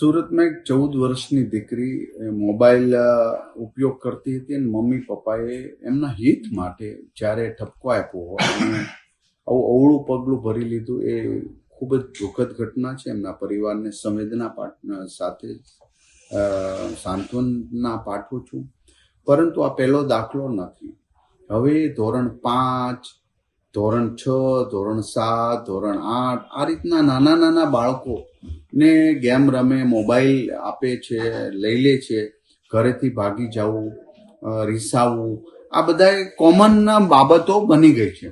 સુરતમાં એક ચૌદ વર્ષની દીકરી મોબાઈલ ઉપયોગ કરતી હતી અને મમ્મી પપ્પાએ એમના હિત માટે જ્યારે ઠપકો આપ્યો હોય આવું અવળું પગલું ભરી લીધું, એ ખૂબ જ દુઃખદ ઘટના છે. એમના પરિવારને સંવેદના પાઠ સાથે સાંત્વના પાઠવું છું. પરંતુ આ પહેલો દાખલો નથી. હવે ધોરણ પાંચ ધોરણ છ, ધોરણ સાત, ધોરણ આઠ, આ રીતના નાના નાના બાળકો ને ગેમ રમે, મોબાઈલ આપે છે, લઈ લે છે, ઘરેથી ભાગી જવું રીસાવવું આ બધા કોમન બાબતો બની ગઈ છે.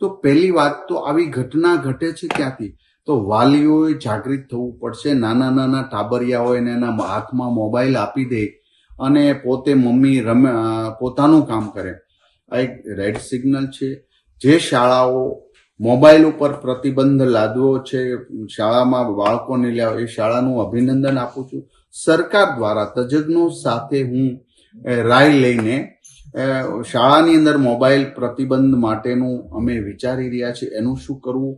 તો પહેલી વાત તો આવી ઘટના ઘટે છે ક્યાંથી? તો વાલીઓએ જાગૃત થવું પડશે, નાના નાના ટાબરિયા હોય એના હાથમાં મોબાઈલ આપી દે અને પોતે મમ્મી રમે પોતાનું કામ કરે. આ એક રેડ સિગ્નલ છે જે શાળાઓ મોબાઈલ ઉપર પ્રતિબંધ લાદવો છે, શાળામાં બાળકોને લેવા એ શાળાનું અભિનંદન આપું છું. સરકાર દ્વારા તજજ્ઞો સાથે હું રાય લઈને શાળાની અંદર મોબાઈલ પ્રતિબંધ માટેનું અમે વિચારી રહ્યા છીએ. એનું શું કરવું?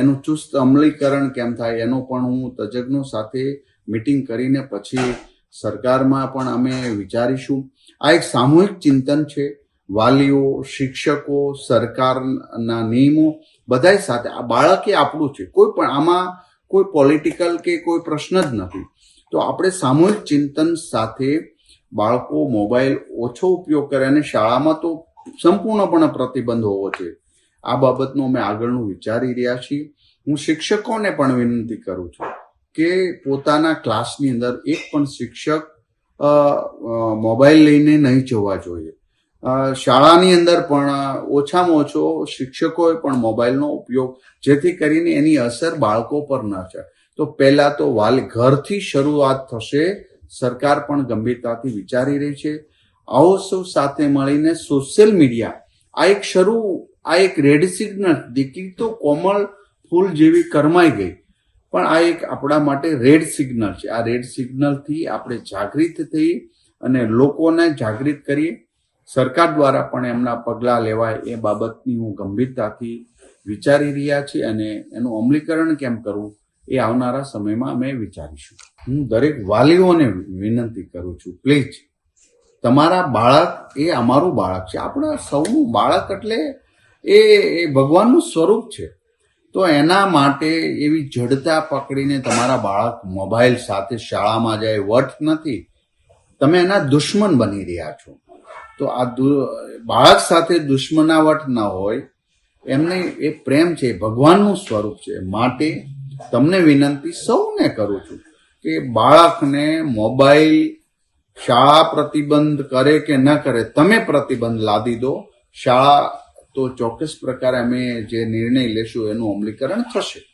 એનું ચુસ્ત અમલીકરણ કેમ થાય? એનો પણ હું તજજ્ઞો સાથે મિટિંગ કરીને પછી સરકારમાં પણ અમે વિચારીશું. આ એક સામૂહિક ચિંતન છે. વાલીઓ, શિક્ષકો, સરકારના નિયમો બધાય સાથે. આ બાળક એ આપણું છે. કોઈ પણ આમાં કોઈ પોલિટિકલ કે કોઈ પ્રશ્ન જ નથી. તો આપણે સામૂહિક ચિંતન સાથે બાળકો મોબાઈલ ઓછો ઉપયોગ કરે અને શાળામાં તો સંપૂર્ણપણે પ્રતિબંધ હોવો છે આ બાબતનું અમે આગળનું વિચારી રહ્યા છીએ. હું શિક્ષકોને પણ વિનંતી કરું છું કે પોતાના ક્લાસની અંદર એક પણ શિક્ષક મોબાઈલ લઈને નહીં જવા જોઈએ. શાળાની અંદર પણ ઓછામાં ઓછો શિક્ષકોએ પણ મોબાઈલનો ઉપયોગ જેથી કરીને એની અસર બાળકો પર ન થાય તો પહેલાં તો વાલ ઘરથી શરૂઆત થશે, સરકાર પણ ગંભીરતાથી વિચારી રહી છે. આવો સૌ સાથે મળીને સોશિયલ મીડિયા, આ એક શરૂ, આ એક રેડ સિગ્નલ, દીકરી તો કોમળ ફૂલ જેવી કરમાઈ ગઈ. પણ આ એક આપણા માટે રેડ સિગ્નલ છે. આ રેડ સિગ્નલથી આપણે જાગૃત થઈ અને લોકોને જાગૃત કરીએ. સરકાર દ્વારા પણ એમના પગલાં લેવાય એ બાબતની હું ગંભીરતાથી વિચારી રહ્યા છીએ અને એનું અમલીકરણ કેમ કરવું એ આવનારા સમયમાં અમે વિચારીશું. હું દરેક વાલીઓને વિનંતી કરું છું, પ્લીઝ, તમારા બાળક એ અમારું બાળક છે. આપણા સૌનું બાળક એટલે એ એ ભગવાનનું સ્વરૂપ છે. તો એના માટે એવી જડતા પકડીને તમારા બાળક મોબાઈલ સાથે શાળામાં જાય, વટ નથી. તમે એના દુશ્મન બની રહ્યા છો. તો આ બાળક સાથે દુશ્મનાવટ ન હોય, એમને એ પ્રેમ છે ભગવાનનું સ્વરૂપ છે. માટે તમને વિનંતી સૌને કરું છું કે બાળકને મોબાઈલ શાળા પ્રતિબંધ કરે કે ન કરે, તમે પ્રતિબંધ લાદી દો. શાળા તો ચોક્કસ પ્રકારે અમે જે નિર્ણય લેશું એનું અમલીકરણ થશે.